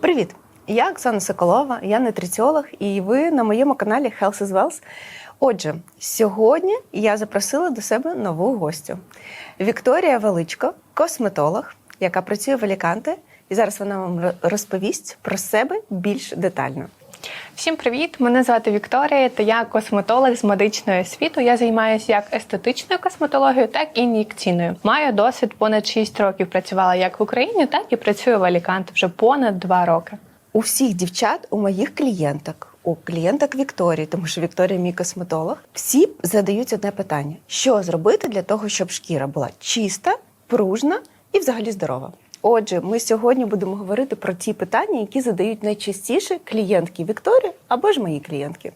Привіт! Я Оксана Соколова, я нутриціолог, і ви на моєму каналі Health is Wealth. Отже, сьогодні я запросила до себе нову гостю Вікторія Величко, косметолог, яка працює в Аліканте, і зараз вона вам розповість про себе більш детально. Всім привіт! Мене звати Вікторія, та я косметолог з медичної освіти. Я займаюся як естетичною косметологією, так і ін'єкційною. Маю досвід понад 6 років. Працювала як в Україні, так і працюю в Аліканте вже понад 2 роки. У всіх дівчат, у моїх клієнток, у клієнток Вікторії, тому що Вікторія мій косметолог, всі задають одне питання: що зробити для того, щоб шкіра була чиста, пружна і взагалі здорова. Отже, ми сьогодні будемо говорити про ті питання, які задають найчастіше клієнтки Вікторії або ж мої клієнтки.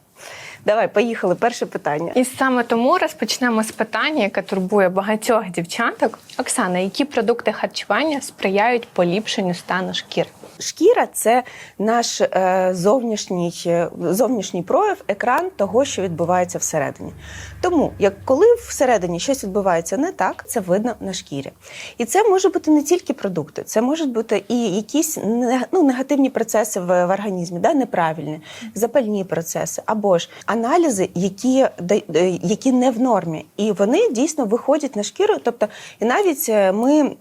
Давай, поїхали. Перше питання. І саме тому розпочнемо з питання, яке турбує багатьох дівчаток. Оксана, які продукти харчування сприяють поліпшенню стану шкіри? Шкіра це наш е, зовнішній, е, зовнішній прояв, екран того, що відбувається всередині. Тому, як коли всередині щось відбувається не так, це видно на шкірі. І це може бути не тільки продукти, це можуть бути і якісь ну, негативні процеси в, в організмі, да, неправильні, запальні процеси, або ж аналізи, які, е, які не в нормі, і вони дійсно виходять на шкіру. Тобто, і навіть е, ми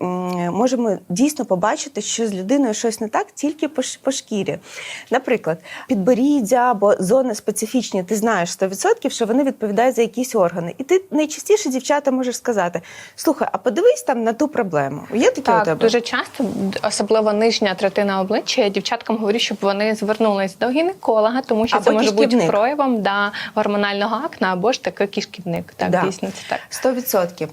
можемо дійсно побачити, що з людиною щось не так тільки по, по шкірі. Наприклад, підборіддя або зони специфічні, ти знаєш 100%, що вони відповідають за якісь органи. І ти найчастіше дівчата можеш сказати: слухай, а подивись там на ту проблему. Є таке у тебе? дуже часто, особливо нижня третина обличчя, я дівчаткам говорю, щоб вони звернулись до гінеколога, тому що Або це може бути проявом да, гормонального акна або ж таки кишківник. Так, Да. дійсно, це так. Сто відсотків.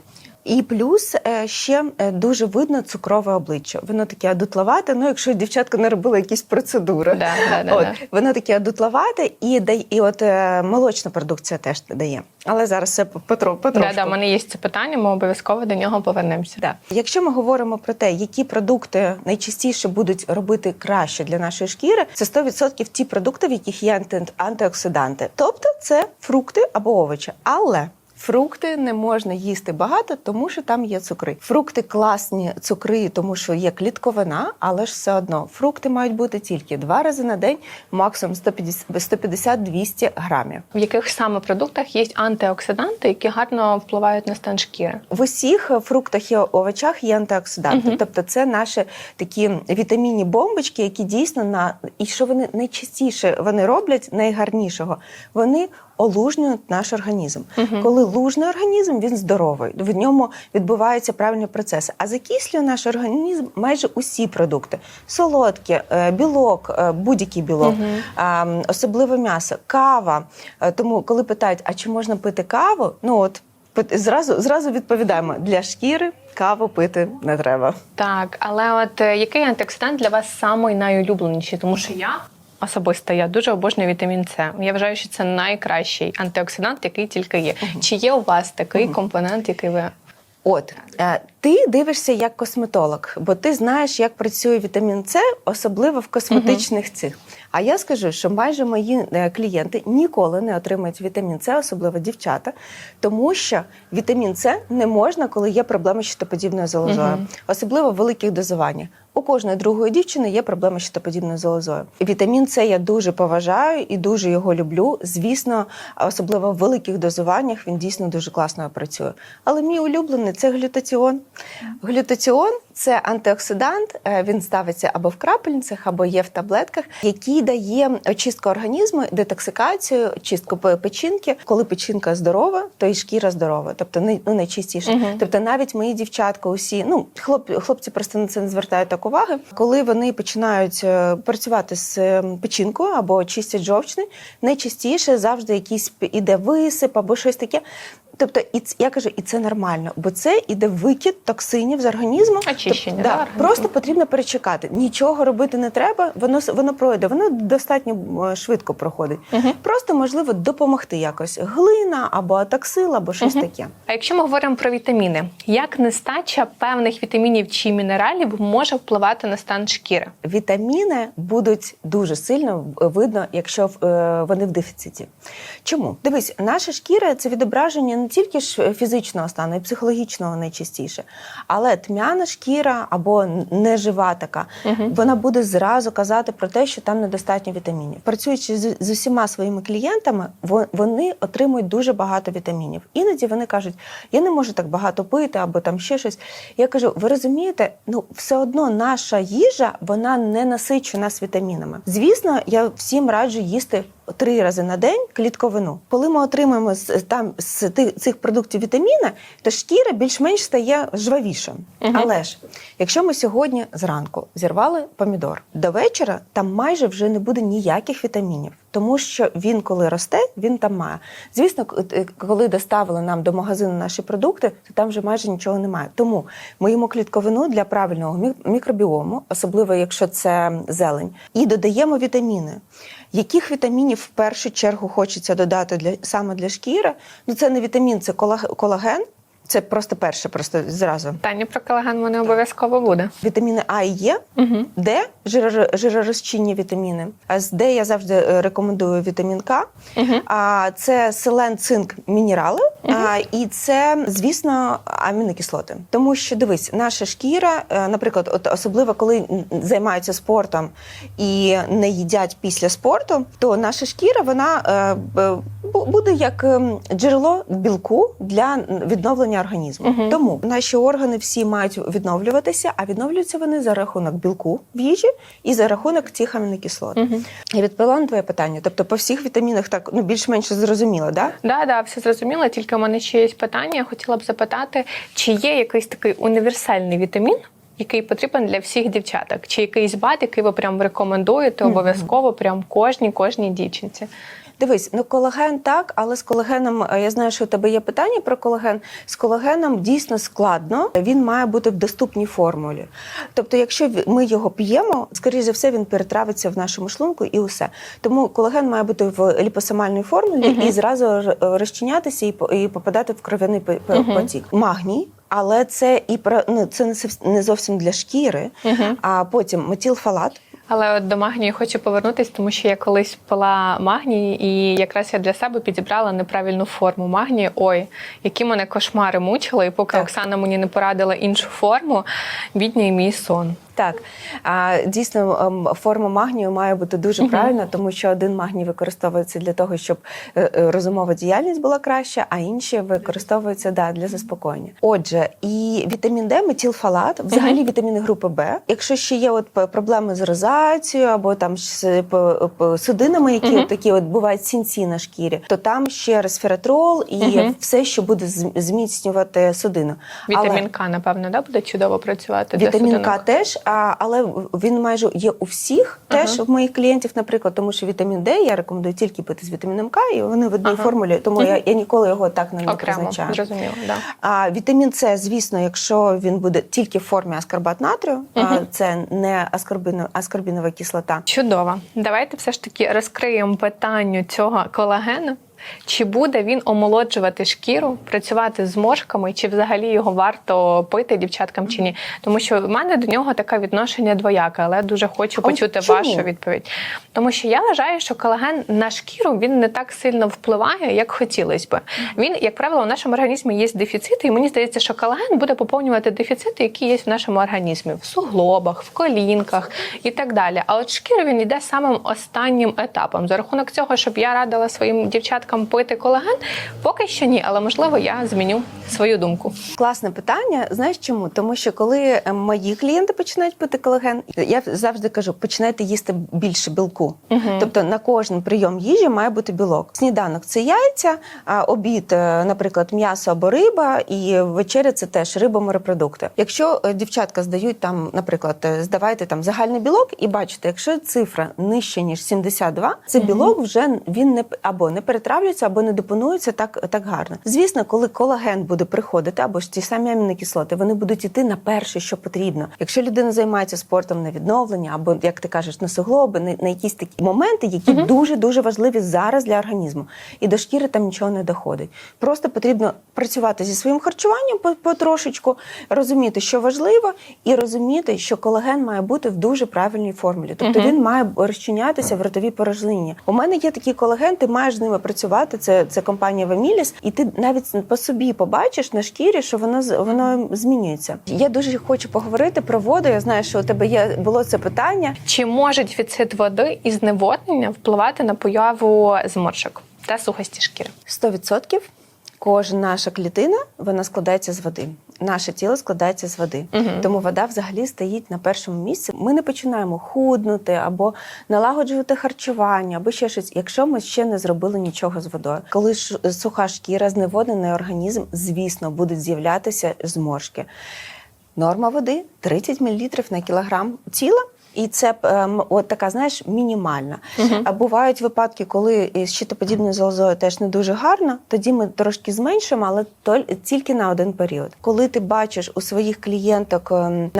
І плюс е, ще е, дуже видно цукрове обличчя. Воно таке адутловате. Ну, якщо дівчатка не робила якісь процедури, Да, да, да, от, да. воно таке адутловате, і дає, і от е, молочна продукція теж дає. Але зараз все потро, Да, да, у мене є це питання, ми обов'язково до нього повернемося. Да. Якщо ми говоримо про те, які продукти найчастіше будуть робити краще для нашої шкіри, це 100% ті продукти, в яких є анти- антиоксиданти. Тобто це фрукти або овочі. Але Фрукти не можна їсти багато, тому що там є цукри. Фрукти класні цукри, тому що є клітковина, але ж все одно фрукти мають бути тільки два рази на день, максимум 150-200 грамів. В яких саме продуктах є антиоксиданти, які гарно впливають на стан шкіри? В усіх фруктах і овочах є антиоксиданти. Мгм. Тобто, це наші такі вітамінні бомбочки, які дійсно на і що вони найчастіше вони роблять найгарнішого, вони олужнюють наш організм. Коли лужний організм, він здоровий, в ньому відбуваються правильні процеси. А закислює наш організм майже усі продукти: солодкі, е, білок, е, будь-який білок, а, м, особливо м'ясо, кава. Е, Тому, коли питають, а чи можна пити каву? Ну от Зразу, зразу відповідаємо: для шкіри каву пити не треба. Так, але от який антиоксидант для вас самий найулюбленіший? Тому що я особисто я дуже обожнюю вітамін С. Я вважаю, що це найкращий антиоксидант, який тільки є. Чи є у вас такий компонент, який ви От е, ти дивишся як косметолог, бо ти знаєш, як працює вітамін С, особливо в косметичних цих. А я скажу, що майже мої е, клієнти ніколи не отримують вітамін С, особливо дівчата, тому що вітамін С не можна, коли є проблеми з щитоподібною залозою, особливо в великих дозуваннях. У кожної другої дівчини є проблема з щитоподібною залозою. Вітамін С я дуже поважаю і дуже його люблю. Звісно, особливо в великих дозуваннях він дійсно дуже класно працює. Але мій улюблений це глютаціон. Глютаціон це антиоксидант. е, Він ставиться або в крапельницях, або є в таблетках, який дає очистку організму, детоксикацію, чистку печінки. Коли печінка здорова, то і шкіра здорова, тобто не- ну, найчистіше. Мгм. Тобто навіть мої дівчатка, усі, ну хлоп, хлопці просто на це не звертають так уваги. Коли вони починають е, працювати з е, печінкою або чистять жовчний, найчастіше завжди якийсь іде висип або щось таке. Тобто, і я кажу, і це нормально, бо це іде викид токсинів з організму. Очищення, да, да, просто потрібно перечекати. Нічого робити не треба, воно воно пройде, воно достатньо е, швидко проходить. Просто можливо допомогти якось глина або атаксил, або щось таке. А якщо ми говоримо про вітаміни, як нестача певних вітамінів чи мінералів може впливати на стан шкіри? Вітаміни будуть дуже сильно видно, якщо е, вони в дефіциті. Чому? Дивись, наша шкіра це відображення не тільки ж фізичного стану, і психологічного найчастіше, але тьмяна шкіра. Шкіра або нежива така, вона буде зразу казати про те, що там недостатньо вітамінів. Працюючи з, з усіма своїми клієнтами, во- вони отримують дуже багато вітамінів. Іноді вони кажуть, я не можу так багато пити або там ще щось. Я кажу, ви розумієте, ну все одно наша їжа вона не насичує нас вітамінами. Звісно, я всім раджу їсти. Три рази на день клітковину. Коли ми отримуємо з там з цих продуктів вітаміни, то шкіра більш-менш стає жвавіша. Але ж якщо ми сьогодні зранку зірвали помідор, до вечора там майже вже не буде ніяких вітамінів, тому що він, коли росте, він там має. Звісно, е, коли доставили нам до магазину наші продукти, то там вже майже нічого немає. Тому ми клітковину для правильного мі- мікробіому, особливо якщо це зелень, і додаємо вітаміни. Яких вітамінів в першу чергу хочеться додати для саме для шкіри? Ну це не вітамін, це колаг- колаген. Це просто перше, просто зразу. Питання про колаген в мене обов'язково буде. Вітаміни А і Є, Д жиро- жиророзчинні вітаміни. А з Д я завжди е, рекомендую вітамін К. А це селен, цинк, мінерали. А, і це, звісно, амінокислоти. Тому що дивись, наша шкіра, е, наприклад, от особливо коли займаються спортом і не їдять після спорту, то наша шкіра вона е, бу- буде як ем, джерело білку для відновлення організму. Тому наші органи всі мають відновлюватися, а відновлюються вони за рахунок білку в їжі і за рахунок цих амінокислот. Я відповіла на твоє питання. Тобто, по всіх вітамінах так ну більш-менш зрозуміло, да? Да, да, все зрозуміло. Тільки у мене ще є питання. Я хотіла б запитати, чи є якийсь такий універсальний вітамін, який потрібен для всіх дівчаток, чи якийсь бат, який ви прям рекомендуєте обов'язково, прям кожній кожній дівчинці. Дивись, ну колаген так, але з колагеном е, я знаю, що у тебе є питання про колаген. З колагеном дійсно складно. Він має бути в доступній формулі. Тобто, якщо ми його п'ємо, скоріше за все, він перетравиться в нашому шлунку і усе. Тому колаген має бути в ліпосомальній формулі і зразу розчинятися і, і попадати в кров'яний по- по- потік. Магній. Але це і про ну це не зовсім для шкіри, а потім метілфалат. Але от до магнію хочу повернутися, тому що я колись пила магній, і якраз я для себе підібрала неправильну форму магнію. Ой, які мене кошмари мучили, і поки Так. Оксана мені не порадила іншу форму, бідній мій сон. Так, а, дійсно, ем, форма магнію має бути дуже правильна, тому що один магній використовується для того, щоб е, е, розумова діяльність була краща, а інші використовуються да, для заспокоєння. Отже, і вітамін Д, метілфалат, взагалі вітаміни групи Б. Якщо ще є от проблеми з розацією або там з судинами, які от такі от бувають сінці на шкірі, то там ще ресвератрол і все, що буде зміцнювати судину. Вітамін К, напевно, да, буде чудово працювати. Вітамін К теж, а, але він майже є у всіх, теж в моїх клієнтів, наприклад, тому що вітамін Д я рекомендую тільки пити з вітаміном К, і вони в одній Ага. формулі, тому я, я ніколи його так не, не призначаю. зрозуміло. Да. А вітамін С, звісно, якщо він буде тільки в формі аскорбат натрію, а це не аскорбіно, аскорбінова кислота. Чудово. Давайте все ж таки розкриємо питання цього колагену. Чи буде він омолоджувати шкіру, працювати з мошками, чи взагалі його варто пити дівчаткам чи ні? Тому що в мене до нього таке відношення двояке, але дуже хочу почути вашу відповідь. Тому що я вважаю, що колаген на шкіру він не так сильно впливає, як хотілося би. Він, як правило, в нашому організмі є дефіцити, і мені здається, що колаген буде поповнювати дефіцити, які є в нашому організмі в суглобах, в колінках і так далі. А от шкіра він йде самим останнім етапом. За рахунок цього, щоб я радила своїм дівчаткам пити колаген, поки що ні, але можливо я зміню свою думку. Класне питання. Знаєш чому? Тому що коли е, мої клієнти починають пити колаген, я завжди кажу: починайте їсти більше білку. Тобто на кожен прийом їжі має бути білок. Сніданок це яйця, а обід, е, наприклад, м'ясо або риба, і вечеря це теж риба, морепродукти. Якщо е, дівчатка здають там, наприклад, здавайте там загальний білок, і бачите, якщо цифра нижче ніж 72, це білок вже він не або не перетравлюється, або не депонується так, так гарно. Звісно, коли колаген буде приходити, або ж ті самі амінокислоти, вони будуть іти на перше, що потрібно. Якщо людина займається спортом на відновлення, або як ти кажеш, на суглоби, на, на якісь такі моменти, які дуже дуже важливі зараз для організму, і до шкіри там нічого не доходить. Просто потрібно працювати зі своїм харчуванням по- потрошечку, розуміти, що важливо, і розуміти, що колаген має бути в дуже правильній формулі. Тобто він має розчинятися в ротовій порожнині. У мене є такі колаген, ти маєш з ними працювати. Працювати. Це, це компанія Веміліс, і ти навіть по собі побачиш на шкірі, що воно воно змінюється. Я дуже хочу поговорити про воду. Я знаю, що у тебе є було це питання. Чи може дефіцит води і зневоднення впливати на появу зморшок та сухості шкіри? 100% кожна наша клітина вона складається з води. Наше тіло складається з води, тому вода взагалі стоїть на першому місці. Ми не починаємо худнути або налагоджувати харчування, або ще щось, якщо ми ще не зробили нічого з водою. Коли ж суха шкіра, зневоднений організм, звісно, будуть з'являтися зморшки. Норма води 30 мл на кілограм тіла. І це ем, от така, знаєш, мінімальна. А бувають випадки, коли з щитоподібною залозою теж не дуже гарно, тоді ми трошки зменшимо, але тільки на один період. Коли ти бачиш у своїх клієнток ем,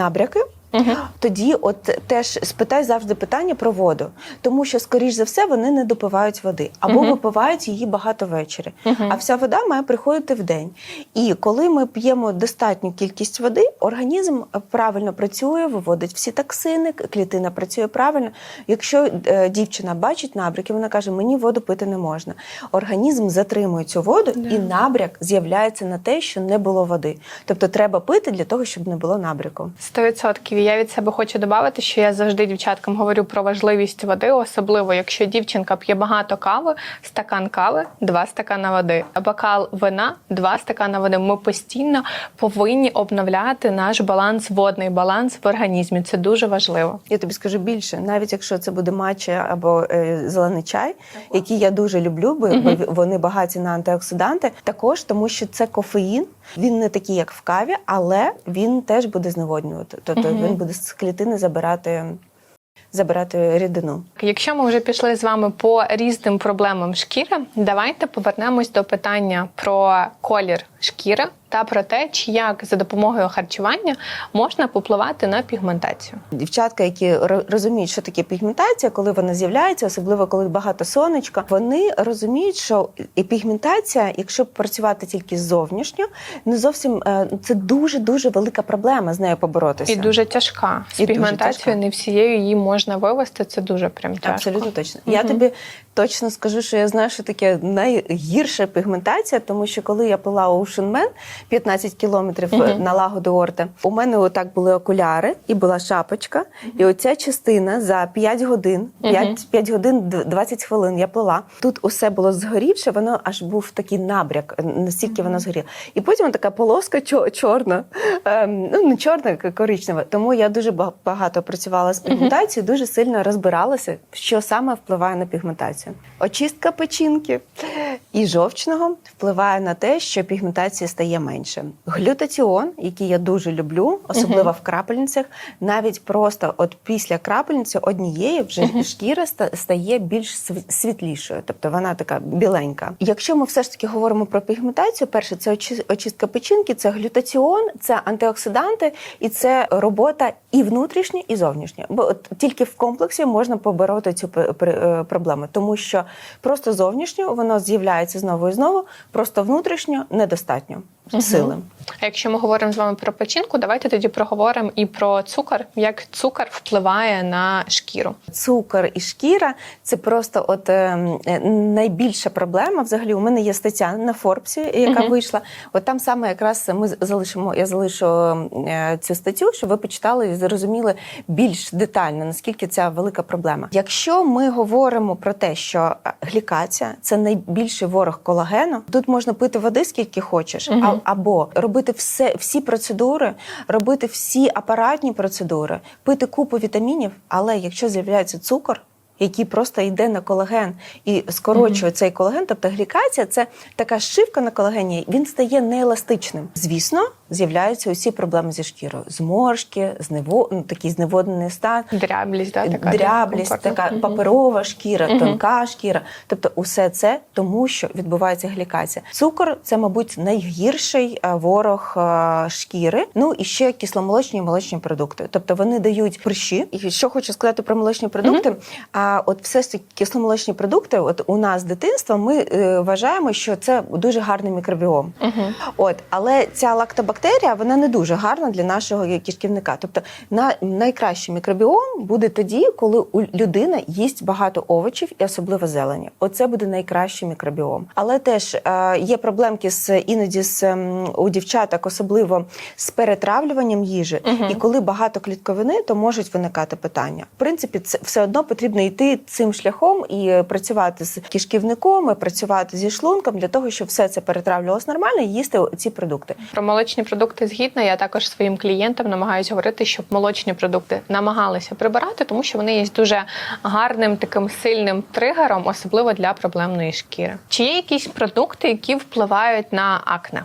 набряки. Тоді, от теж спитай завжди питання про воду, тому що, скоріш за все, вони не допивають води або випивають її багато ввечері. А вся вода має приходити в день. І коли ми п'ємо достатню кількість води, організм правильно працює, виводить всі токсини, клітина працює правильно. Якщо е, дівчина бачить набряки, вона каже: Мені воду пити не можна. Організм затримує цю воду, і набряк з'являється на те, що не було води. Тобто треба пити для того, щоб не було набряку. Сто відсотків. Я від себе хочу додати, що я завжди дівчаткам говорю про важливість води, особливо якщо дівчинка п'є багато кави, стакан кави, два стакана води, бокал вина, два стакана води. Ми постійно повинні обновляти наш баланс, водний баланс в організмі. Це дуже важливо. Я тобі скажу більше, навіть якщо це буде матча або е, зелений чай, які я дуже люблю, бо бо вони багаті на антиоксиданти, також тому, що це кофеїн. Він не такий, як в каві, але він теж буде зневоднювати. Тобто він буде з клітини забирати, забирати рідину. Якщо ми вже пішли з вами по різним проблемам шкіри, давайте повернемось до питання про колір шкіри та про те, чи як за допомогою харчування можна попливати на пігментацію. Дівчатка, які розуміють, що таке пігментація, коли вона з'являється, особливо коли багато сонечка, вони розуміють, що і пігментація, якщо працювати тільки зовнішньо, не зовсім е, це дуже дуже велика проблема з нею поборотися. І дуже тяжка. З І пігментацією тяжка. не всією її можна вивести. Це дуже прям тяжко. Абсолютно точно. Я тобі точно скажу, що я знаю, що таке найгірша пігментація, тому що коли я пила Ocean Man 15 кілометрів на лагоду Орте, у мене отак були окуляри і була шапочка. І оця частина за 5 годин, 5, 5 годин д- 20 хвилин я плила. Тут усе було згорівше, воно аж був такий набряк, настільки воно згоріло. І потім така полоска чорна, ем, ну не чорна, коричнева. Тому я дуже багато працювала з пігментацією, дуже сильно розбиралася, що саме впливає на пігментацію. Очистка печінки і жовчного впливає на те, що пігментації стає менше. Глютаціон, який я дуже люблю, особливо в крапельницях, навіть просто от після крапельниці однієї вже шкіра ста- стає більш св- світлішою, тобто вона така біленька. Якщо ми все ж таки говоримо про пігментацію, перше це очи- очистка печінки, це глютаціон, це антиоксиданти і це робота і внутрішня, і зовнішня. Бо от тільки в комплексі можна побороти цю е, проблему, тому що просто зовнішньо воно з'являється знову і знову, просто внутрішньо недостатньо сили. А якщо ми говоримо з вами про печінку, давайте тоді проговоримо і про цукор, як цукор впливає на шкіру. Цукор і шкіра це просто от е, е, найбільша проблема. Взагалі, у мене є стаття на Форбсі, яка вийшла. От там саме якраз ми залишимо. Я залишу е, цю статтю, щоб ви почитали і зрозуміли більш детально, наскільки ця велика проблема. Якщо ми говоримо про те, що е, глікація це найбільший ворог колагену, тут можна пити води скільки хочеш, а, або робити все, всі процедури, робити всі апаратні процедури, пити купу вітамінів, але якщо з'являється цукор. Який просто йде на колаген і скорочує цей колаген, тобто глікація це така шивка на колагені, він стає нееластичним. Звісно, з'являються усі проблеми зі шкірою: зморшки, знево... ну, такий зневоднений стан, Дряблість, да, така дряблість, така Мгм. паперова шкіра, тонка шкіра. Тобто, усе це тому, що відбувається глікація. Цукор це, мабуть, найгірший е, ворог е, шкіри. Ну і ще кисломолочні і молочні продукти. Тобто вони дають прищі. І що хочу сказати про молочні продукти, а а от все ж таки кисломолочні продукти, от у нас з дитинства, ми е, вважаємо, що це дуже гарний мікробіом. От, але ця лактобактерія вона не дуже гарна для нашого кишківника. Тобто, на найкращий мікробіом буде тоді, коли у людина їсть багато овочів і особливо зелені. Оце буде найкращий мікробіом. Але теж е, є проблемки з іноді з ем, у дівчаток, особливо з перетравлюванням їжі. І коли багато клітковини, то можуть виникати питання. В принципі, це все одно потрібно йти цим шляхом і працювати з кишківником, і працювати зі шлунком для того, щоб все це перетравлювалося нормально і їсти ці продукти. Про молочні продукти згідно. Я також своїм клієнтам намагаюся говорити, щоб молочні продукти намагалися прибирати, тому що вони є дуже гарним таким сильним тригером, особливо для проблемної шкіри. Чи є якісь продукти, які впливають на акне?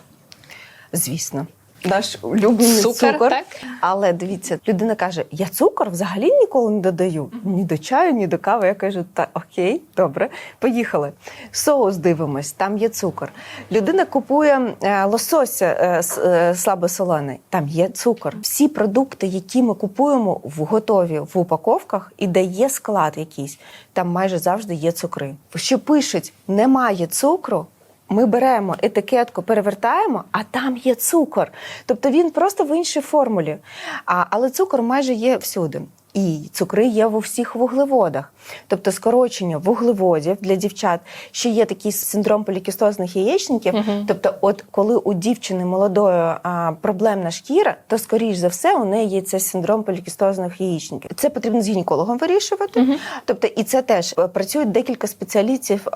Звісно. Наш улюблений Цукор, цукор. так? Але дивіться, людина каже: я цукор взагалі ніколи не додаю. Ні до чаю, ні до кави. Я кажу, та окей, добре, поїхали. Соус дивимось, там є цукор. Людина купує е, лосося е, е, слабосолений, там є цукор. Всі продукти, які ми купуємо в готові в упаковках, і де є склад якийсь, там майже завжди є цукри. Що пишуть, немає цукру. Ми беремо етикетку, перевертаємо, а там є цукор. Тобто він просто в іншій формулі. А, але цукор майже є всюди. І цукри є в усіх вуглеводах. Тобто скорочення вуглеводів для дівчат ще є такий синдром полікістозних яєчників. Тобто, от коли у дівчини молодої а, проблемна шкіра, то скоріш за все у неї є цей синдром полікістозних яєчників. Це потрібно з гінекологом вирішувати. Тобто, і це теж е, працюють декілька спеціалістів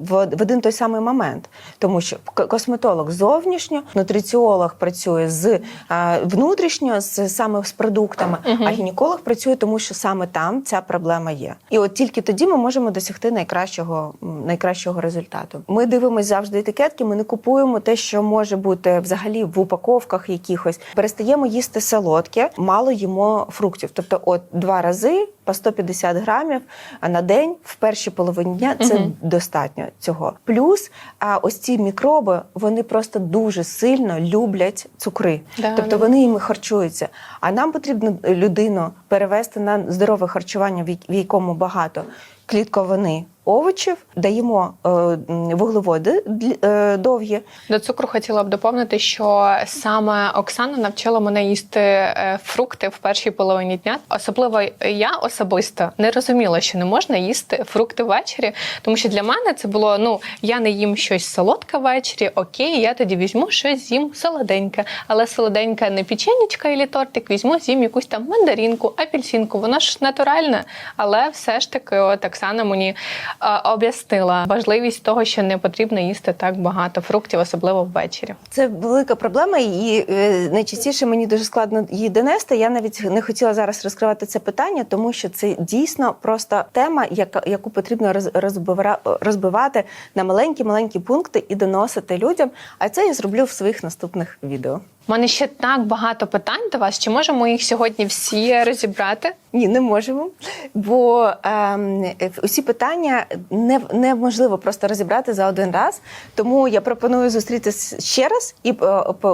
в один той самий момент, тому що косметолог зовнішньо, нутриціолог працює з а, внутрішньо, з саме з продуктами, а гінеколог працює, тому що саме там ця проблема є. І от тільки тоді ми можемо досягти найкращого, найкращого результату. Ми дивимося завжди етикетки. Ми не купуємо те, що може бути взагалі в упаковках якихось. Перестаємо їсти солодке, мало їмо фруктів. Тобто, от два рази по 150 грамів на день в першій половині дня це достатньо цього. Плюс а ось ці мікроби вони просто дуже сильно люблять цукри, Да, тобто вони їми харчуються. А нам потрібно людину перевести на здорове харчування, в якому багато клітковини овочів, даємо е, вуглеводи е, довгі. До цукру хотіла б доповнити, що саме Оксана навчила мене їсти е, фрукти в першій половині дня. Особливо я особисто не розуміла, що не можна їсти фрукти ввечері, тому що для мене це було ну я не їм щось солодке ввечері. Окей, я тоді візьму щось з'їм солоденьке, але солоденьке не печенечка і тортик, візьму з'їм якусь там мандаринку, апельсинку. Воно ж натуральне, але все ж таки, от Оксана мені об'яснила важливість того, що не потрібно їсти так багато фруктів, особливо ввечері. Це велика проблема, і е, найчастіше мені дуже складно її донести. Я навіть не хотіла зараз розкривати це питання, тому що це дійсно просто тема, яку потрібно роз, розбивати на маленькі маленькі пункти і доносити людям. А це я зроблю в своїх наступних відео. У мене ще так багато питань до вас. Чи можемо їх сьогодні всі розібрати? Ні, не можемо, бо ем, усі питання не, неможливо просто розібрати за один раз. Тому я пропоную зустрітися ще раз і е,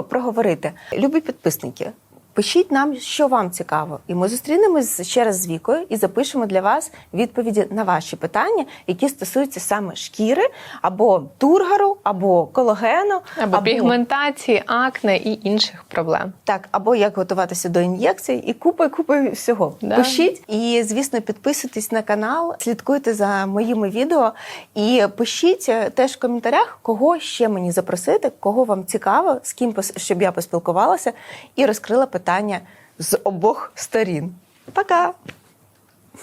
проговорити. Любі підписники. Пишіть нам, що вам цікаво, і ми зустрінемось ще раз з вікою і запишемо для вас відповіді на ваші питання, які стосуються саме шкіри, або тургару, або колагену, Або пігментації, акне і інших проблем. так, або як готуватися до ін'єкцій, і купа, купа всього. Да. Пишіть і, звісно, підписуйтесь на канал, слідкуйте за моїми відео і пишіть е, теж в коментарях, кого ще мені запросити, кого вам цікаво, з ким щоб я поспілкувалася і розкрила питання з обох сторін. Пока!